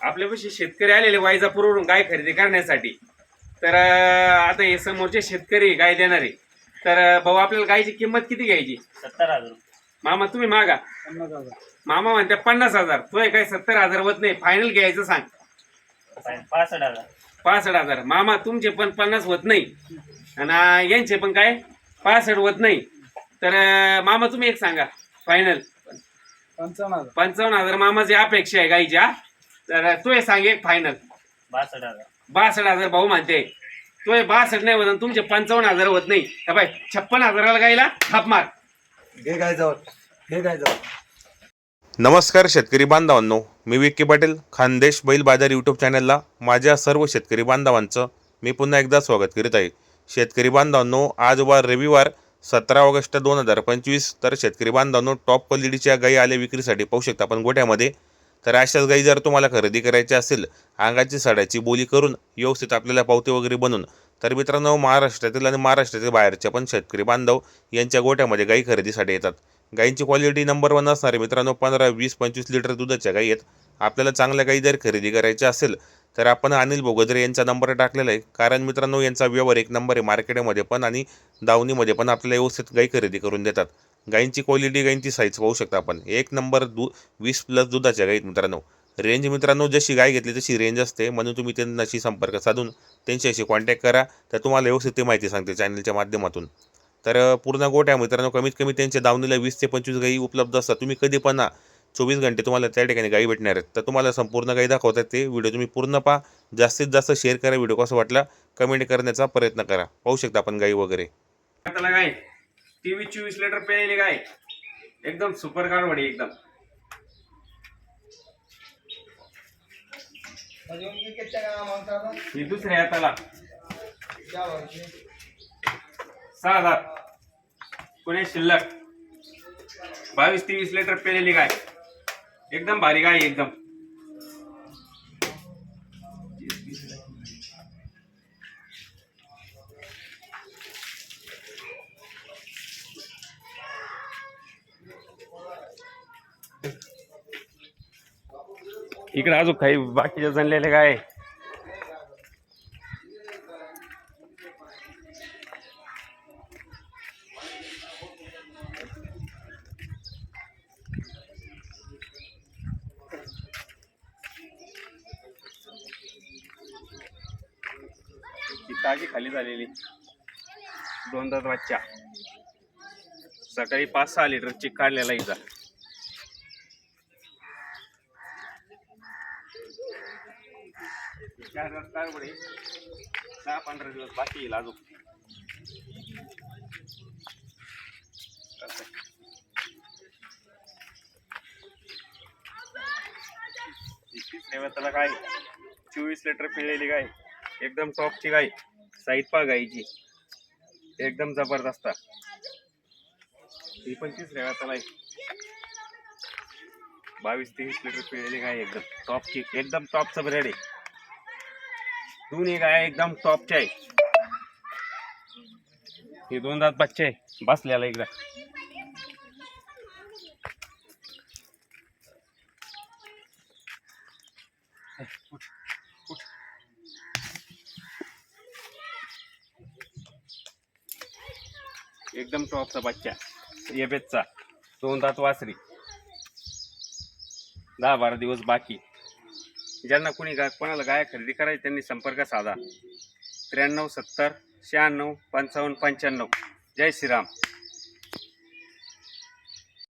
आपल्यापाशी शेतकरी आलेले वायजापूरवरून गाय खरेदी करण्यासाठी. तर आता हे समोरचे शेतकरी गाय देणारे. तर भाऊ आपल्याला गायची किंमत किती घ्यायची? सत्तर हजार. मामा तुम्ही मागा. मामा म्हणते पन्नास हजार. तोय काय सत्तर हजार होत नाही फायनल घ्यायचं सांग. पासष्ट हजार. पासष्ट हजार. मामा तुमचे पण पन्नास होत नाही. आणि यांचे पण काय? पासष्ट होत नाही. तर अं, मामा तुम्ही एक सांगा फायनल पंचावन्न हजार. पंचावन्न हजार मामाची अपेक्षा आहे गाईच्या तर तू हे सांग एक फायनल बासष्ट हजार. बासष्ट हजार भाऊ म्हणते. तो हे बासष्ट नाही होत तुमचे पंचावन्न हजार होत नाही. तर बाय छप्पन हजाराला गाईला थाप मार. घे गाय जाऊ. घे गाय जाऊ. नमस्कार शेतकरी बांधवांनो. मी विक्की पाटील खानदेश बैल बाजार यूट्यूब चॅनलला माझ्या सर्व शेतकरी बांधवांचं मी पुन्हा एकदा स्वागत करीत आहे. शेतकरी बांधवांनो आज वार रविवार सतरा ऑगस्ट दोन हजार पंचवीस. तर शेतकरी बांधवांनो टॉप क्वालिटीच्या गायी आल्या विक्रीसाठी पाहू शकता आपण गोठ्यामध्ये तर अशाच गायी जर तुम्हाला खरेदी करायची असेल अंगाची साड्याची बोली करून व्यवस्थित आपल्याला पावती वगैरे बनून तर मित्रांनो महाराष्ट्रातील आणि महाराष्ट्रातील बाहेरच्या पण शेतकरी बांधव यांच्या गोठ्यामध्ये गाई खरेदीसाठी येतात. गाईंची क्वालिटी नंबर वन असणारे मित्रांनो पंधरा वीस पंचवीस लिटर दुधाच्या गाई आहेत. आपल्याला चांगल्या गाई जर खरेदी करायच्या असेल तर आपण अनिल भोगदरे यांचा नंबर टाकलेला आहे. कारण मित्रांनो यांचा व्यवहार एक नंबर आहे मार्केटमध्ये पण आणि दावणीमध्ये पण आपल्याला व्यवस्थित गायी खरेदी करून देतात. गायींची क्वालिटी गाईंची साईज पाहू शकता आपण. एक नंबर दू वीस प्लस दुधाच्या गाईत मित्रांनो. रेंज मित्रांनो जशी गाय घेतली तशी रेंज असते. म्हणून तुम्ही त्यांनाशी संपर्क साधून त्यांच्याशी कॉन्टॅक्ट करा. तर तुम्हाला व्यवस्थित ते माहिती सांगते चॅनलच्या माध्यमातून. तर पूर्ण पूर्ण गोट्या मित्रांनो कमीत कमी त्यांच्या दावणीला वीस ते पंचवीस गाई उपलब्ध असतात. तुम्ही कधी पण चोवीस घंटे तुम्हाला त्या ठिकाणी गाई भेटणार आहेत. तर तुम्हाला संपूर्ण गायी दाखवतात ते. व्हिडिओ तुम्ही पूर्ण पहा. जास्तीत जास्त शेअर करा. व्हिडिओ कसा वाटला कमेंट करण्याचा प्रयत्न करा. पाहू शकता आपण गाई वगैरे. त्याला तेवीस चोवीस लिटर पेलेली गाय एकदम सुपर कारवडी एकदम. ही दुसऱ्या हाताला सहा हजार. पुणे शिल्लक. बावीस तेवीस लिटर पेलेली गाय एकदम भारी गाय आहे, एकदम. इकडे अजून काही बाकीच्या जणलेले काय? ताजी खाली झालेली. दोन दात वाजच्या सकाळी पाच सहा लिटर चिक काढलेला इजा चार दहा पंधरा दिवस बाकी येईल अजून असं. तिसऱ्या काय चोवीस लिटर पिळलेली गाय. एकदम टॉपची गाय. साईड पा गायची एकदम जबरदस्त. ही पण तिसऱ्या वेताला आहे बावीस तेवीस लिटर पिळलेली गाय एकदम. टॉपची एकदम टॉपचं ब्रेड आहे. दोन्ही गाय एकदम टॉपच्या आहे हे दोन दात बच्चे आहे बसलेला एकदा एकदम टॉपचा बच्चा. येबेचा दोन दात वासरी. दहा बारा दिवस बाकी. ज्यांना कुणी गाय कोणाला गाय खरेदी करायची त्यांनी संपर्क साधा. त्र्याण्णव सत्तर शहाण्णव पंचावन्न पंच्याण्णव. जय श्रीराम.